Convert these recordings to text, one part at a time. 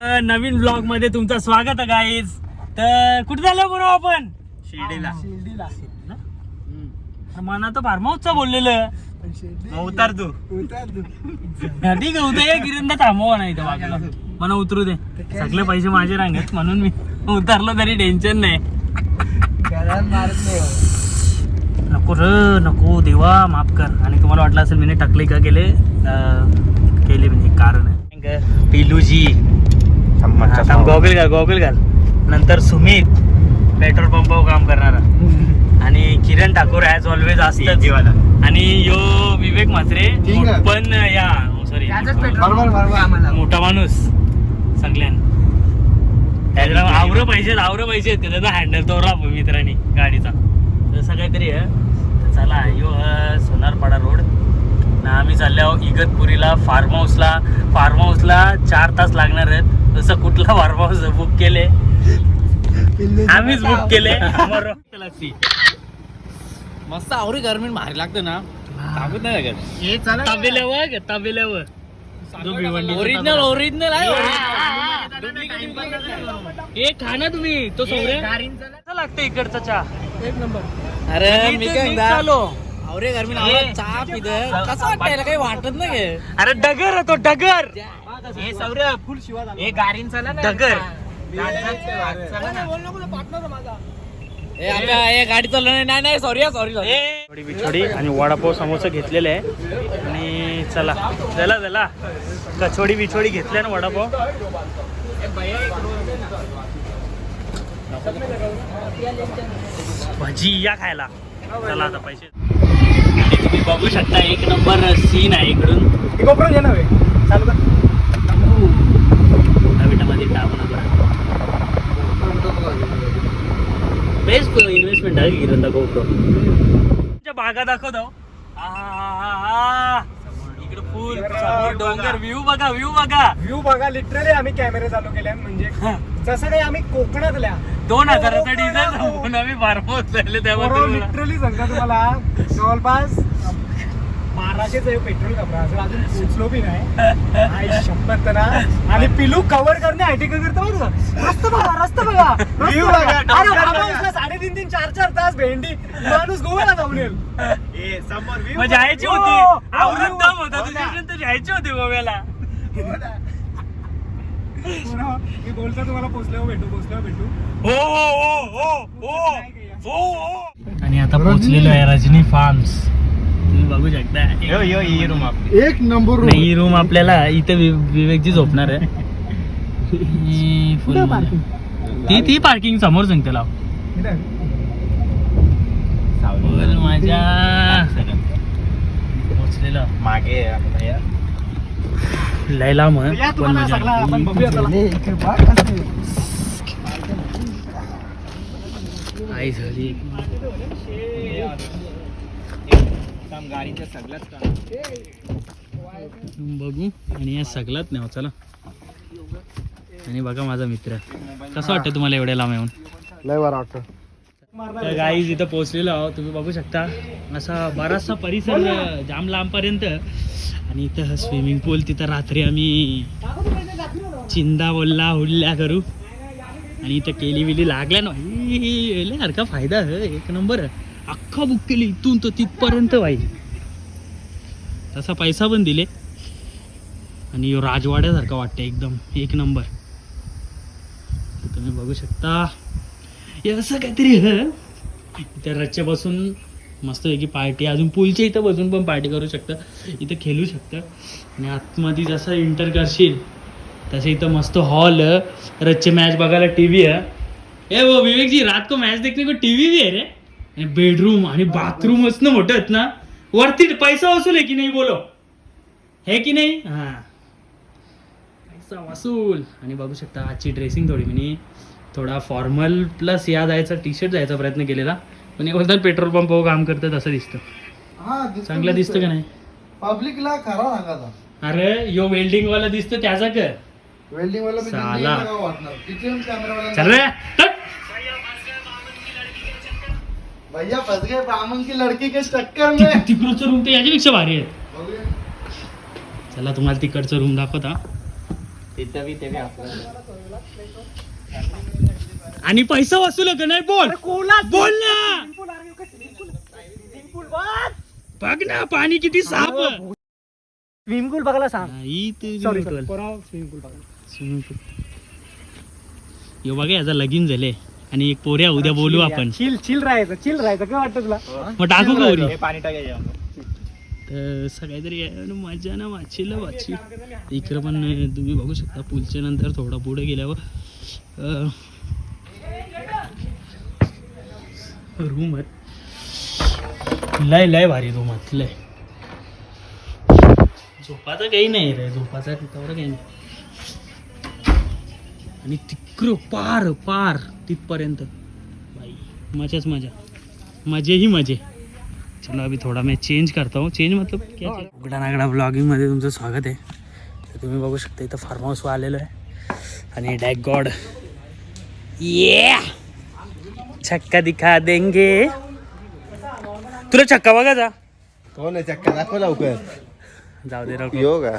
नवीन ब्लॉगमध्ये तुमचं स्वागत आहे गाईज तर कुठे झालं बरोबर आपण? शिर्डीला. शिर्डीला ना? मना तर फार्म हाऊसचा बोललेलं. मग उतार तू. हा, ठीक आहे उद्या ये गिरिंदा थांबवा नाही इथं बाजूला मला उतरू दे. सगळे पैसे माझे रांगेत म्हणून मी उतरलो तरी टेन्शन नाही. हो. नको र नको. देवा माफ कर. आणि तुम्हाला वाटलं असेल मी टाकले का केले? अं, केले म्हणजे कारण. आहे पिलूजी. गॉगल घाल गॉगल घाल. नंतर सुमित पेट्रोल पंपावर काम करणारा. आणि किरण ठाकूर ॲज ऑलवेज असतात जीवाला. आणि यो विवेक म्हात्रे. पण या सॉरी आम्हाला. मोठा माणूस. सगळ्यां आवरं पाहिजे आवरं पाहिजे त्याचा हँडल तोरला मित्रांनी गाडीचा. तसं काहीतरी आहे. चला यो सोनारपाडा रोड ना आम्ही चालले आहोत इगतपुरीला फार्म हाऊसला फार्म हाऊसला चार तास लागणार आहेत. तसं कुठला फार्म हाऊस बुक केले. आम्हीच बुक केले. मस्त आवरी गरमी भारी लागतं ना. सांगत नाही लागत हे चला तबेल्यावर घे, तबेल्यावर? जो भिवंडीचा ओरिजिनल. ओरिजिनल आहे. हे. खा ना तुम्ही. तो कसं लागतं इकडचा चहा? एक नंबर. अरे मी काय आवरे गरमी. चहा पित कसं वाटायला काही वाटत नाही गे. अरे डगर तो डगर. हे सौरभ. फुल शिवा झाला. हे गाडीन चला ना. डगर. गाडी चालवणार नाही नाही सॉरी सॉरी सॉरी थोडी बिछोडी आणि वडापाव समोसा घेतलेले आहे. आणि चला चला चला. कचोडी बिछोडी घेतल्या ना वडापाव. भजी या खायला. चला आता पैसे. तुम्ही बघू शकता एक नंबर सीन आहे इकडून. गोप्रो घे ना बे. चालू कर. बेस्ट इन्व्हेस्टमेंट आहे गिरंदा गोप्रो तुमच्या बागा दाखवतो. इकडे फुल डोंगर व्ह्यू बघा व्ह्यू बघा. व्ह्यू बघा लिटरली आम्ही कॅमेरे चालू केले म्हणजे जसं काही आम्ही कोकणातल्या. दोन हजाराचा डिझेल आम्ही फार्महाऊस झाले त्यामध्ये. लिटरली सांगता तुम्हाला. जवळपास बाराशेच पेट्रोल कपडा अजून पोचलो बी नाही. आई शपथ ना. आणि पिलू कव्हर करणे आयटी करतो का? रस्त बघा रस्त बघा. View बघा. बघा, अरे डोंगर बाबा, बघा. उसला साडेतीन तीन चार चार तास भेंडी. माणूस गोव्याला जाऊन येईल. हे समोर view मग जायची हो, होती. हो, आवडत हो, दम होता हो ना. जायची होती गोव्याला. मी बोलतो तुम्हाला पोचल्यावर भेटू पोचल्यावर भेटू. हो हो हो हो हो हो आणि आता पोहोचलेलो आहे रजनी फार्म्स तुम्ही बघू शकता. यो यो ही रूम आपली. एक नंबर नाही ही रूम आपल्याला इथे वि- विवेकजी झोपणार आहे. ही full parking? ती ती पार्किंग समोर सांगते लाव बोल माझ्या पोहोचलेलो मागे आहे. लय लांब आहे, या पण तुम्हाला मजा सगळा आली. आपण बघूया चला. आई झाली. काम गाडीचं सगळंच काम. बघू. आणि या सगळ्यात नाही हो, चला. आणि बघा माझा मित्र. कसं वाटतं तुम्हाला एवढ्या लांब येऊन? लय बरं वाटतं. तर गाईज इथं पोहोचलेलो आहोत. तुम्ही बघू शकता. असा बराचसा परिसर जाम लांबपर्यंत. आणि इथं स्विमिंग पूल तिथं रात्री आम्ही चिंदा बोलला हुल्ल्या करू. आणि इथं केली विली लागल्या ना सारखा फायदा आहे एक नंबर. आहे. अख्खा बुक केली इथून तर तिथपर्यंत पाहिजे तसा पैसा पण दिले. आणि राजवाड्यासारखा वाटतं एकदम एक नंबर तुम्ही बघू शकता. हे असं काहीतरी त्या रच्च्या बसून मस्तपैकी पार्टी अजून पूलच्या इथं बसून पण पार्टी करू शकतं. इथं खेळू शकतं. आणि आतमध्ये जसं इंटर करशील तसं इथं मस्त हॉल रच्चे मॅच बघायला टी व्ही आहे ए वो विवेक जी रात को मॅच देखने को टीवी भी आहे रे? आणि बेडरूम आणि बाथरूम असणं मोठं आहेत ना वरती पैसा वसूल आहे की नाही बोलो? है की नाही? हा. पैसा वसूल. आणि बघू शकता आजची ड्रेसिंग थोडी मी थोडा फॉर्मल प्लस या जायचा टी शर्ट जायचा प्रयत्न केलेला. पण एक बोलतात पेट्रोल पंपावर काम करतात असं दिसतं. चांगलं दिसतं. का नाही? पब्लिकला खरा सांगा अरे यो वेल्डिंग वाला दिसतं त्याचा कर. वेल्डिंग वाला चल रे. भैया फंस गए ब्राह्मण की लड़की के चक्कर ति- में। तिकडचं रूम तर याच्यापेक्षा भारी आहे. बघूया. चला तुम्हाला तिकडचं रूम दाखवता तिथं बी ते बी आपलं. आणि पैसा वसूल का नाही बोल. बोल ना. बघ ना पाणी किती साफ स्विमिंग पूल बघायला सांग. स्विमिंग पूल. यो बघा याचा लगीन झाले आणि एक पोऱ्या उद्या बोलू आपण. चिल चिल राहायचं चिल राहायचं. काय वाटतं तुला? मग टाकू का उरी हे पाणी टाकायचं. तर आहे आणि मजा ना वाचीला वाची इकडं पण तुम्ही बघू शकता पुलच्या नंतर थोडा पुढे गेल्यावर रूम आहेत लय लय भारी रूम आहेत लय. झोपाचं काही नाही रे झोपाचं तेवढं काही नाही. आणि तिकडं पार पार तिथपर्यंत. बाई मजाच मजा. मजे ही मजे. चलो अभी थोड़ा मैं चेंज करता हूँ. चेंज मतलब क्या उघडा नागडा ब्लॉगिंगमध्ये तुमचं स्वागत आहे. तर तुम्ही बघू शकता इथं फार्म हाऊसवर आलेलो आहे. आणि डॅक गॉड ये छक्का दिखा देंगे. तुला छक्का बघा जा. कोण आहे चक्का दाखव लवकर. जाऊ दे रको यो का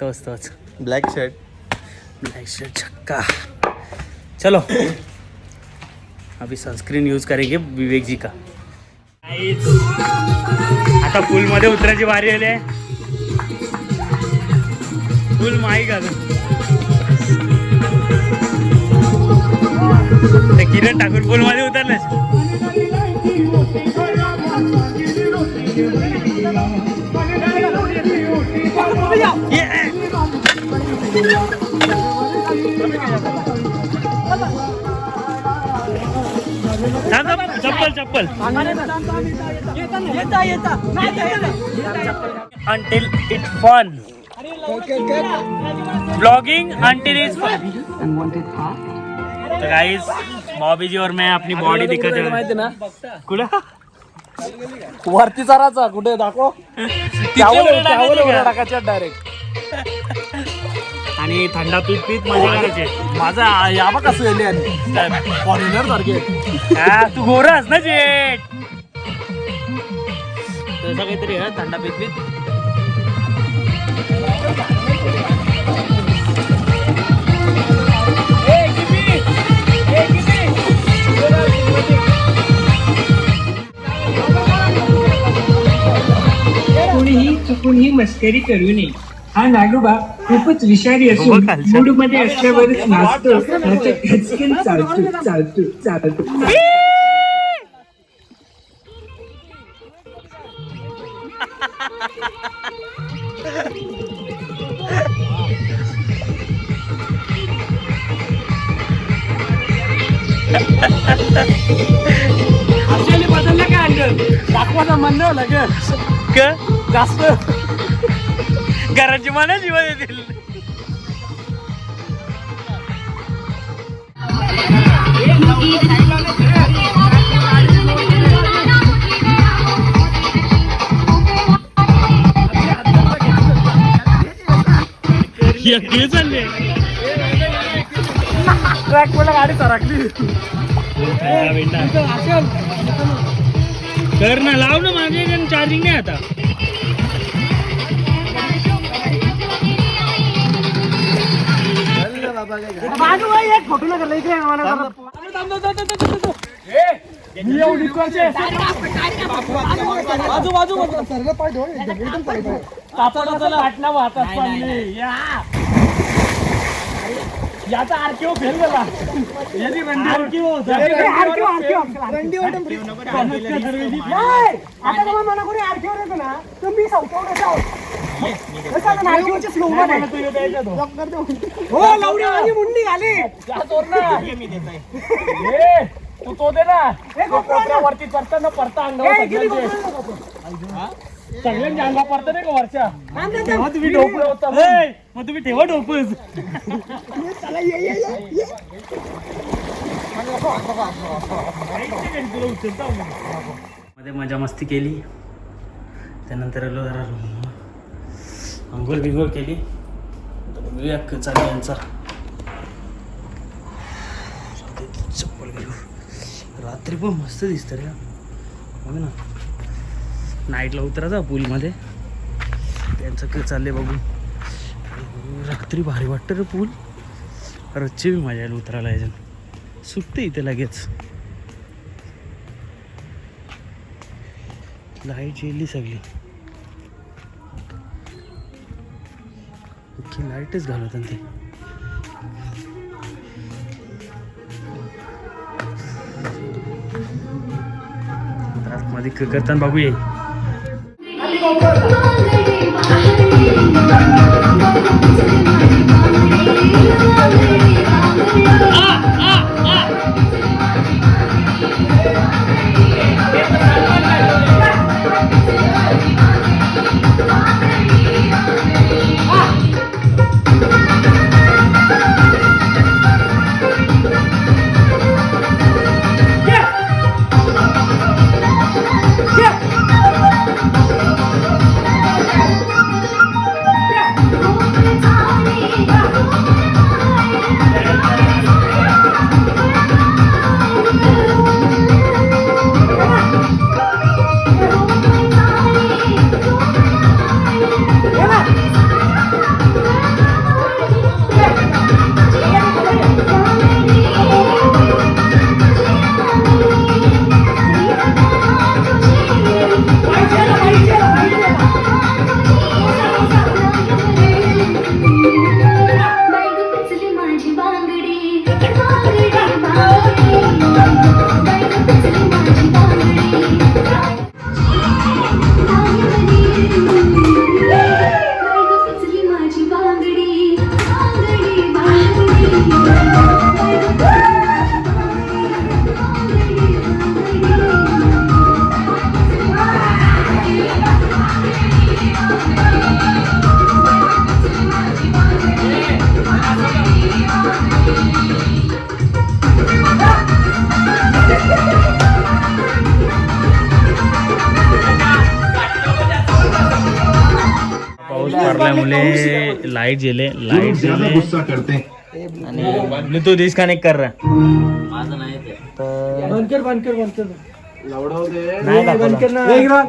तोच तोच. ब्लॅक शर्ट ब्लैक शर्ट छक्का. चलो। अभी सनस्क्रीन यूज करेंगे विवेक जी का। आता पूल मध्ये उतरायची वारी आली आहे. फुल माई घालून ते किरण ठाकूर पूल मध्ये उतरलेच. चप्पल चप्पल. Until it fun. Vlogging until it's fun. तो गाइस बॉबी जी और मैं अपनी बॉडी दिखत आहे माहिती ना? कुठं? वरती चराचा कुठे? दाखव. का? टाकायच्या डायरेक्ट आणि थंडा पीत पीत मजा करायचे. माझा याबा कसं येले आणि फॉरेनर सारखे हा तू गोरास ना जेट तसं काहीतरी आहे थंडा पीत पीत. कोणीही चुकून ही मस्करी करू नये. हा नागोबा खूपच विषारी असून. मूडमध्ये असल्यावरच नाचतो नाहीतर खचकन चालतो चालतो चालतो बदललं काय अंडर? दाखवायचं म्हणणं लगेच. क? जास्त. घराची मला जीवन येतील एकटे चालले. ट्रॅक वर गाडी सरकली कर ना लाव ना माझे चार्जिंग नाही आता. बाजू आहे, एक फोटो नका इकडे आहे मला जरा. मी येऊ निकोलचे. बाजू बाजू कापडाचा लाटला वाहतात चालले या याचा आरटीओ फेल गेला आरटीओ होता आता तुम्हाला मला कोणी आरटीओ येतो ना तर मी सांगतो हो लावडी मुंडी आली तू तो दे ना वरती चढताना परता अंगावर सगळ्यांच्या अंगा पडतं नाही का वरच्या तेव्हा तुम्ही ढोकळं होता मग तुम्ही ठेवा डोकूच मध्ये मजा मस्ती केली. त्यानंतर आलो जरा अंघोळ बिघोळ बिंघोळ केली. बघूया कचा यांचा. चप्पल रात्री पण मस्त दिसतं रे. बघ ना. नाईटला उतरायचा पूलमध्ये त्यांचं काय चाललंय बघू. रात्री भारी वाटतं रे पूल रोजची बी मजा येईल उतरायला यायचं सुटते इथे लगेच. लाइट गेली सगळी. ओके लाईटच घालवत ते. मध्ये क- करताना बघू पडल्यामुळे लाइट गेले लाइट गेले. आणि ब्लूटूथ डिस्कनेक्ट कर रहा बंद कर बंद कर बंद कर नाही बंद कर दाखवला.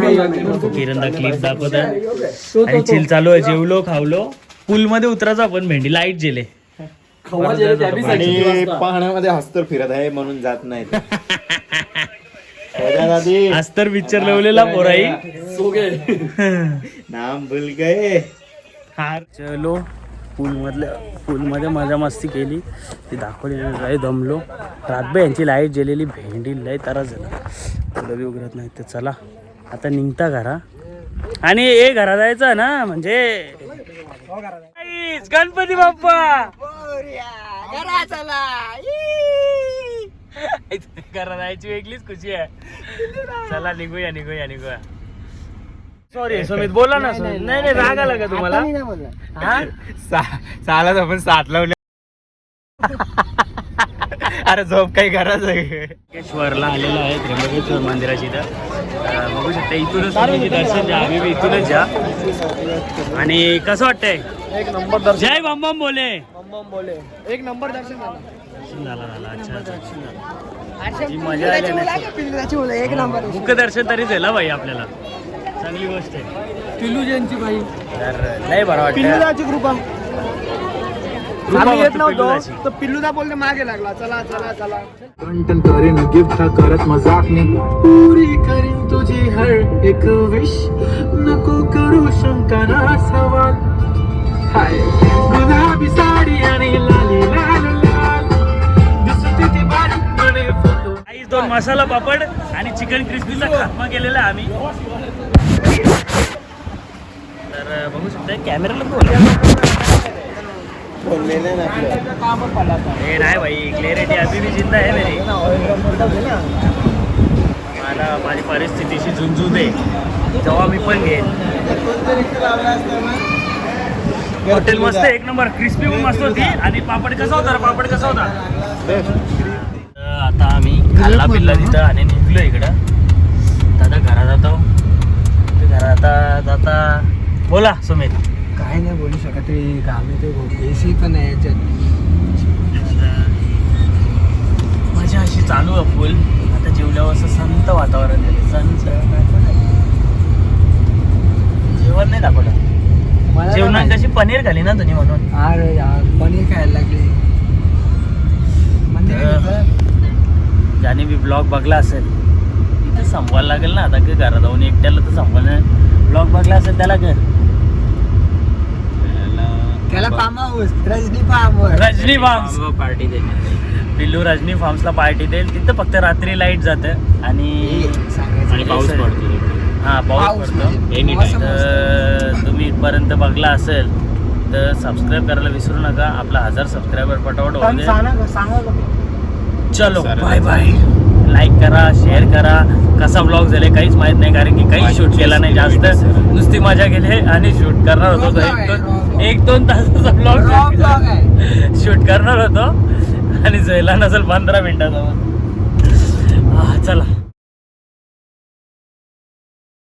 ना. किरणदा क्लिप दाखवत आहे आणि चिल चालू आहे जेवलो खावलो. पूल मध्ये उतरायचं आपण भेंडी लाइट गेले आणि पाण्यामध्ये हस्तर फिरत आहे म्हणून जात नाही दादी आज तर पिक्चर लावलेला पोराई. नाम भूल गए. हा चलो. पूल मधल्या पूल मध्ये मजा मस्ती केली. ती दाखवली. लय दमलो. रातभर यांची लाइट गेलेली भेंडी लय त्रास झाला. बी उघडत नाही तर चला. आता निघता घरा. आणि ए घरा जायचं ना म्हणजे गणपती बाप्पा! घरा जायची वेगळीच खुशी आहे. चला निघूया निघूया निघूया. सॉरी समित बोला ना सुमित. नाही नाही राग आला का तुम्हाला? हा? सालाच आपण सात लावले अरे झोप काही गरज आहे. त्र्यंबकेश्वरला आलेलो आहे त्र्यंबकेश्वर मंदिराची इथं. अं, बघू शकता इथूनच तुम्ही दर्शन द्या आम्ही बी इथूनच जा आणि कसं वाटतंय? एक नंबर दर्शन. जय बम बम बोले. बम बोले. एक नंबर दर्शन झालं. झाला झाला. अच्छा अच्छा. जी मजा आली मुलं एक नंबर मुख दर्शन तरी झालं भाई आपल्याला. चांगली गोष्ट आहे. पिल्लू जयंती भाई. तर लय बरं वाटतं पिल्लूदाची कृपा. आम्ही येत नव्हतो. तर पिल्लूदा बोलते मागे लागला. चला चला चला. कंटन करेन गिफ्ट हा करत मजाक ने पुरी करीन तुझी हर एक विश नको करू शंका ना सवाल. हाय. गुलाबी साडी आणि लाली लाल लाल. दिसते ती बारीक म्हणे फोटो आई दोन मसाला पापड आणि चिकन क्रिस्पीचा खात्मा केलेला आहे आम्ही. तर बघू शकता कॅमेराला बोल हे नाही भाई क्लिअरिटी अभी भी जिंदा आहे मेरी मला माझी परिस्थितीशी झुंजू दे. जेव्हा मी पण घेईन. हॉटेल मस्त एक नंबर. क्रिस्पी पण मस्त होती आणि पापड कसा होता? पापड कसा होता? आता आम्ही खाल्ला पिल्ला तिथं आणि निघलो इकडं. दादा घरा जातो ते घरा आता जाता बोला सुमित काय नाही बोलू शकत रे. गावी ते एसी पण आहे याच्यात. मजा अशी चालू आहे फुल आता जेवल्यावर असं संत वातावरण झाले संत जेवण नाही दाखवलं. जेवणात कशी पनीर खाली ना तुम्ही म्हणून? अरे यार पनीर खायला लागले. ज्याने बी ब्लॉग बघला असेल इथं संपवायला लागेल ना. आता की घरात जाऊन एकट्याला तर संपवायला ब्लॉग बघला असेल त्याला घर त्याला farm house Rajni farm Rajni farms party पिल्लू रजनी फार्म्सला पार्टी देईल. तिथं फक्त रात्री लाइट जातं आणि आणि पाऊस पडतो हा पाऊस पडतो. म्हणजे Any मौसम तर तुम्ही इथपर्यंत बघला असेल तर सबस्क्राईब करायला विसरू नका. आपला हजार सबस्क्रायबर पटापट सांगा चलो. बाय बाय लाईक करा शेअर करा. कसा ब्लॉग झाले काहीच माहीत नाही कारण की काही शूट केला नाही. जास्त नुसती मजा गेली आणि शूट करणार होतो तो एक दोन तासाचा ब्लॉग शूट करणार होतो. आणि जायला नसेल पंधरा मिनिटाचा. चला.